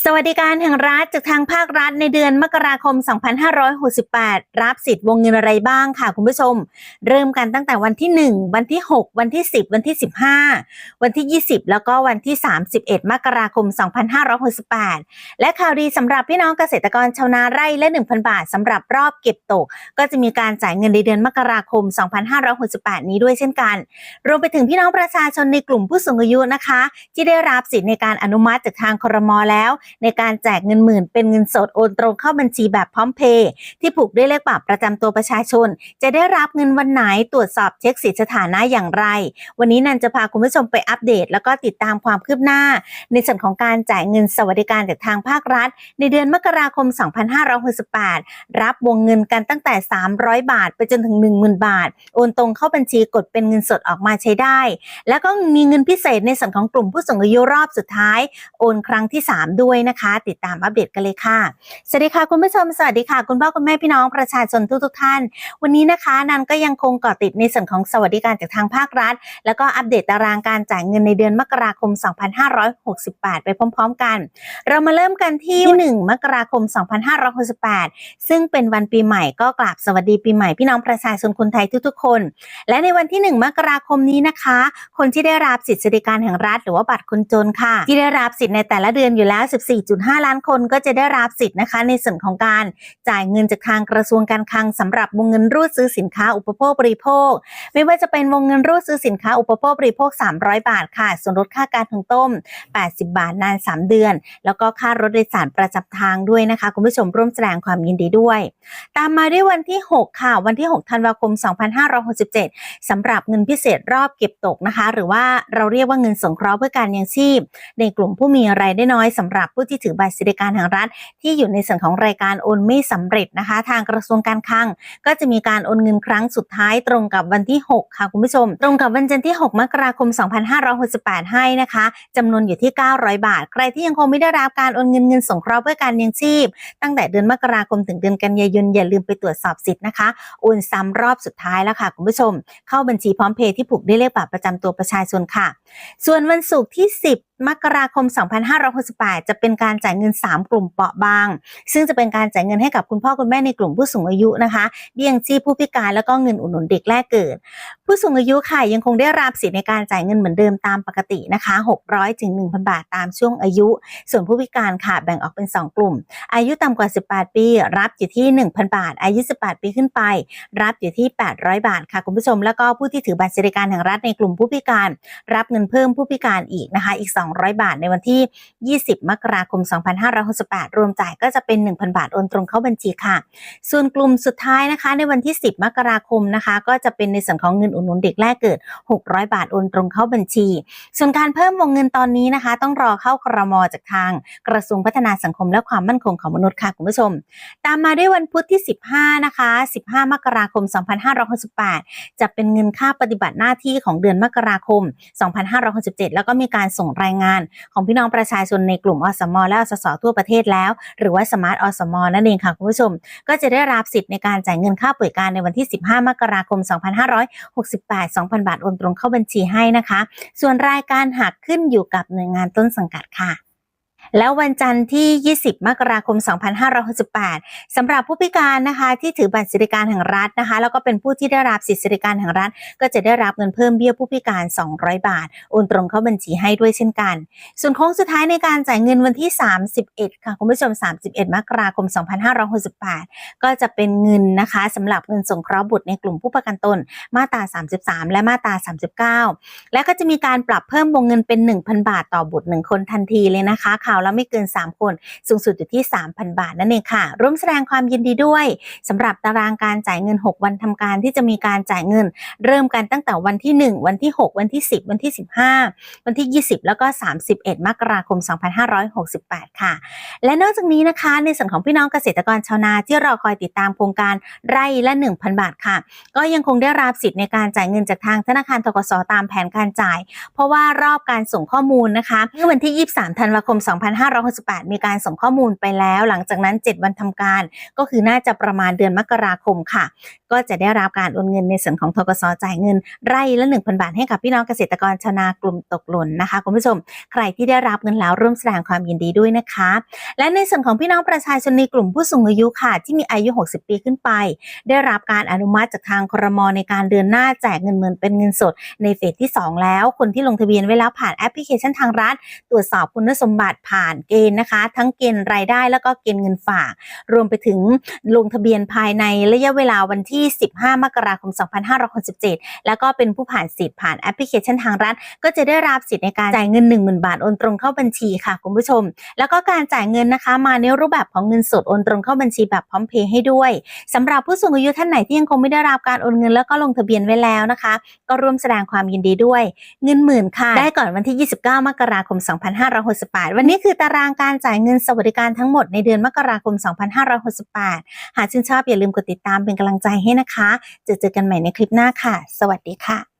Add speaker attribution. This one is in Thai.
Speaker 1: สวัสดิการแห่งรัฐจากทางภาครัฐในเดือนมกราคม 2568 รับสิทธิ์วงเงินอะไรบ้างค่ะคุณผู้ชม เริ่มกันตั้งแต่วันที่ 1 วันที่ 6 วันที่ 10 วันที่ 15 วันที่ 20 แล้วก็วันที่ 31 มกราคม 2568 และข่าวดีสำหรับพี่น้องเกษตรกรชาวนาไร่และ 1,000 บาทสำหรับรอบเก็บตก ก็จะมีการจ่ายเงินในเดือนมกราคม 2568 นี้ด้วยเช่นกัน รวมไปถึงพี่น้องประชาชนในกลุ่มผู้สูงอายุนะคะ ที่ได้รับสิทธิ์ในการอนุมัติจากทางครมแล้วในการแจกเงินหมื่นเป็นเงินสดโอนตรงเข้าบัญชีแบบพร้อมเพย์ที่ผูกด้วยเลขบัตรประจำตัวประชาชน จะได้รับเงินวันไหนตรวจสอบเช็คสิทธิสถานะอย่างไร วันนี้นันจะพาคุณผู้ชมไปอัปเดต แล้วก็ติดตามความคืบหน้า ในส่วนของการจ่ายเงินสวัสดิการจากทางภาครัฐ ในเดือนมกราคม 2568 รับวงเงินกันตั้งแต่ 300 บาท ไปจนถึง 10,000 บาท โอนตรงเข้าบัญชีกดเป็นเงินสดออกมาใช้ได้ แล้วก็มีเงินพิเศษในส่วนของกลุ่มผู้สูงอายุรอบสุดท้าย โอนครั้งที่ 3 ด้วยนะคะ ติดตามอัปเดตกันเลยค่ะ สวัสดีค่ะคุณผู้ชม สวัสดีค่ะ คุณพ่อคุณแม่พี่น้องประชาชนทุกๆท่าน วันนี้นะคะนันก็ยังคงเกาะติดในส่วนของสวัสดิการจากทางภาครัฐ แล้วก็อัปเดตตารางการจ่ายเงินในเดือนมกราคม 2568 ไปพร้อม ๆ กัน เรามาเริ่มกันที่ 1 มกราคม 2568 ซึ่งเป็นวันปีใหม่ก็กราบสวัสดีปีใหม่พี่น้องประชาชนคนไทยทุกๆคน และในวันที่ 1 มกราคมนี้นะคะ คนที่ได้รับสิทธิสวัสดิการแห่งรัฐ หรือว่าบัตรคนจนค่ะ ที่ได้รับสิทธิ์ในแต่ละเดือนอยู่แล้ว14.5 ล้านคนก็จะได้รับสิทธิ์นะคะ ในส่วนของการจ่ายเงินจากทางกระทรวงการคลังสำหรับวงเงินรูดซื้อสินค้าอุปโภคบริโภค ไม่ว่าจะเป็นวงเงินรูดซื้อสินค้าอุปโภคบริโภค 300 บาทค่ะ ส่วนลดค่าการถุงต้ม 80 บาทนาน 3 เดือน แล้วก็ค่ารถโดยสารประจำทางด้วยนะคะ คุณผู้ชมร่วมแสดงความยินดีด้วย ตามมาด้วยวันที่ 6 ค่ะ วันที่ 6 ธันวาคม 2567สำหรับเงินพิเศษรอบเก็บตกนะคะ หรือว่าเราเรียกว่าเงินสงเคราะห์เพื่อการยังชีพ ในกลุ่มผู้มีรายได้น้อยสำหรับผู้ที่ถือบัตรสวัสดิการแห่งรัฐ ที่อยู่ในส่วนของรายการโอนไม่สำเร็จนะคะ ทางกระทรวงการคลัง ก็จะมีการโอนเงินครั้งสุดท้ายตรงกับวันที่ 6 ค่ะคุณผู้ชม ตรงกับวันจันทร์ที่ 6 มกราคม 2568 ให้นะคะจำนวนอยู่ที่ 900 บาท ใครที่ยังคงไม่ได้รับการโอนเงินเงินสงเคราะห์เพื่อการยังชีพ ตั้งแต่เดือนมกราคมถึงเดือนกันยายนอย่าลืมไปตรวจสอบสิทธิ์นะคะโอนซ้ำรอบสุดท้ายแล้วค่ะคุณผู้ชม เข้าบัญชีพร้อมเพย์ที่ผูกด้วยเลขบัตรประจำตัวประชาชนค่ะ ส่วนวันศุกร์ที่ 10 มกราคม 2568 จะเป็นการจ่ายเงิน 3 กลุ่มเปราะบาง ซึ่งจะเป็นการจ่ายเงินให้กับคุณพ่อคุณแม่ในกลุ่มผู้สูงอายุนะคะเบี้ยยังชีพผู้พิการแล้วก็เงินอุดหนุนเด็กแรกเกิด ผู้สูงอายุค่ะยังคงได้รับสิทธิในการจ่ายเงินเหมือนเดิมตามปกตินะคะ600ถึง1,000 บาทตามช่วงอายุ ส่วนผู้พิการค่ะแบ่งออกเป็น 2 กลุ่ม อายุต่ำกว่า 18 ปี รับอยู่ที่ 1,000 บาท อายุ 18 ปีขึ้นไป รับอยู่ที่ 800 บาทค่ะคุณผู้ชม แล้วก็ผู้ที่ถือบัตรสวัสดิการแห่งรัฐในกลุ่มผู้พิการ รับเงินเพิ่มผู้พิการอีกนะคะอีก 200 บาทในวันที่ 20 มกราคม 2568 รวมจ่ายก็จะเป็น 1,000 บาทโอนตรงเข้าบัญชีค่ะ ส่วนกลุ่มสุดท้ายนะคะ ในวันที่ 10 มกราคมนะคะ ก็จะเป็นในส่วนของเงินอุดหนุนเด็กแรกเกิด 600 บาทโอนตรงเข้าบัญชี ส่วนการเพิ่มวงเงินตอนนี้นะคะ ต้องรอเข้าครมจากทางกระทรวงพัฒนาสังคมและความมั่นคงของมนุษย์ค่ะคุณผู้ชม ตามมาด้วยวันพุธที่ 15 นะคะ 15 มกราคม 2568 จะเป็นเงินค่าปฏิบัติหน้าที่ของเดือนมกราคม 2567 แล้วก็มีการส่งรายงานของพี่น้องประชาชนในกลุ่มอสม และอสสทั่วประเทศแล้ว หรือว่าสมาร์ทอสม นั่นเองค่ะคุณผู้ชม ก็จะได้รับสิทธิ์ในการจ่ายเงินค่าป่วยการในวันที่ 15 มกราคม268 2,000 บาทโอนตรงเข้าบัญชีให้นะคะ ส่วนรายการหักขึ้นอยู่กับหน่วยงานต้นสังกัดค่ะ แล้ววันจันทร์ที่ 20 มกราคม 2568สำหรับผู้พิการนะคะที่ถือบัตรสวัสดิการแห่งรัฐนะคะ แล้วก็เป็นผู้ที่ได้รับสิทธิสวัสดิการแห่งรัฐ ก็จะได้รับเงินเพิ่มเบี้ยผู้พิการ 200 บาท โอนตรงเข้าบัญชีให้ด้วยเช่นกัน ส่วนโค้งสุดท้ายในการจ่ายเงินวันที่ 31 ค่ะคุณผู้ชม 31 มกราคม 2568 ก็จะเป็นเงินนะคะสำหรับเงินสงเคราะห์บุตรในกลุ่มผู้ประกันตนมาตรา 33 และมาตรา 39 และก็จะมีการปรับเพิ่มวงเงินเป็น 1,000 บาทต่อบุตร1คนทันทีเลยนะคะข่าวแล้วไม่เกิน 3 คน สูงสุดอยู่ที่ 3,000 บาทนั่นเองค่ะ ร่วมแสดงความยินดีด้วยสำหรับตารางการจ่ายเงิน 6 วันทำการที่จะมีการจ่ายเงิน เริ่มกันตั้งแต่วันที่ 1 วันที่ 6 วันที่ 10 วันที่ 15 วันที่ 20 แล้วก็ 31 มกราคม 2568 ค่ะ และนอกจากนี้นะคะ ในส่วนของพี่น้องเกษตรกรชาวนาที่รอคอยติดตามโครงการไร่ละ 1,000 บาทค่ะ ก็ยังคงได้รับสิทธิ์ในการจ่ายเงินจากทางธนาคารทกสตามแผนการจ่าย เพราะว่ารอบการส่งข้อมูลนะคะเมื่อวันที่ 23 ธันวาคม2568 มีการส่งข้อมูลไปแล้ว หลังจากนั้น 7 วันทำการ ก็คือน่าจะประมาณเดือนมกราคมค่ะ ก็จะได้รับการโอนเงินในส่วนของทกสจ่ายเงินไร่ละ 1,000 บาทให้กับพี่น้องเกษตรกรชาวนากลุ่มตกหล่นนะคะคุณผู้ชม ใครที่ได้รับเงินแล้วร่วมแสดงความยินดีด้วยนะคะ และในส่วนของพี่น้องประชาชนในกลุ่มผู้สูงอายุค่ะ ที่มีอายุ 60 ปีขึ้นไป ได้รับการอนุมัติจากทางครมในการเดือนหน้าแจกเงินหมื่นเป็นเงินสดในเฟสที่ 2 แล้ว คนที่ลงทะเบียนไว้แล้วผ่านแอปพลิเคชันทางรัฐ ตรวจสอบคุณสมบัติผ่านเกณฑ์นะคะ ทั้งเกณฑ์รายได้แล้วก็เกณฑ์เงินฝาก รวมไปถึงลงทะเบียนภายในระยะเวลาวันที่ที่ 15 มกราคม 2567 แล้วก็เป็นผู้ผ่านสิทธิ์ผ่านแอปพลิเคชันทางรัฐ ก็จะได้รับสิทธิ์ในการจ่ายเงิน 10,000 บาทโอนตรงเข้าบัญชีค่ะคุณผู้ชม แล้วก็การจ่ายเงินนะคะมาในรูปแบบของเงินสดโอนตรงเข้าบัญชีแบบพร้อมเพย์ให้ด้วยสำหรับผู้สูงอายุท่านไหนที่ยังคงไม่ได้รับการโอนเงินแล้วก็ลงทะเบียนไว้แล้วนะคะ ก็ร่วมแสดงความยินดีด้วย เงินหมื่นค่ะ ได้ก่อนวันที่ 29 มกราคม 2568 วันนี้คือตารางการจ่ายเงินสวัสดิการทั้งหมดในเดือนมกราคม 2568 หากชื่นชอบอย่าลืมกดติดตามเป็นกำลังใจให้นะคะ จะเจอกันใหม่ในคลิปหน้าค่ะ สวัสดีค่ะ